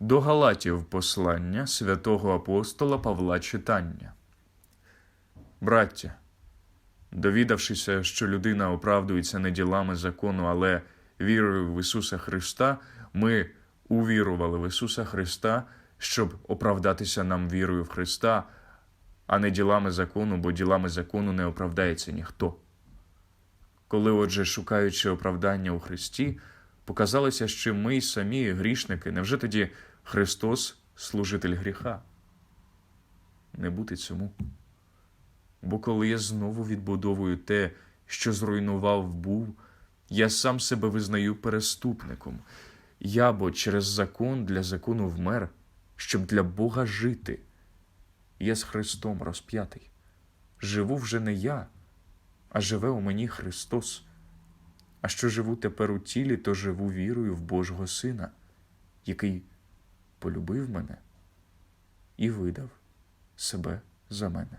До Галатів послання святого апостола Павла читання. Браття, довідавшися, що людина оправдується не ділами закону, але вірою в Ісуса Христа, ми увірували в Ісуса Христа, щоб оправдатися нам вірою в Христа, а не ділами закону, бо ділами закону не оправдається ніхто. Коли, отже, шукаючи оправдання у Христі, показалося, що ми й самі грішники, невже тоді Христос служитель гріха? Не бути цьому. Бо коли я знову відбудовую те, що зруйнував був, я сам себе визнаю переступником. Я бо через закон для закону вмер, щоб для Бога жити. Я з Христом розп'ятий. Живу вже не я, а живе у мені Христос. А що живу тепер у тілі, то живу вірою в Божого Сина, який полюбив мене і видав себе за мене.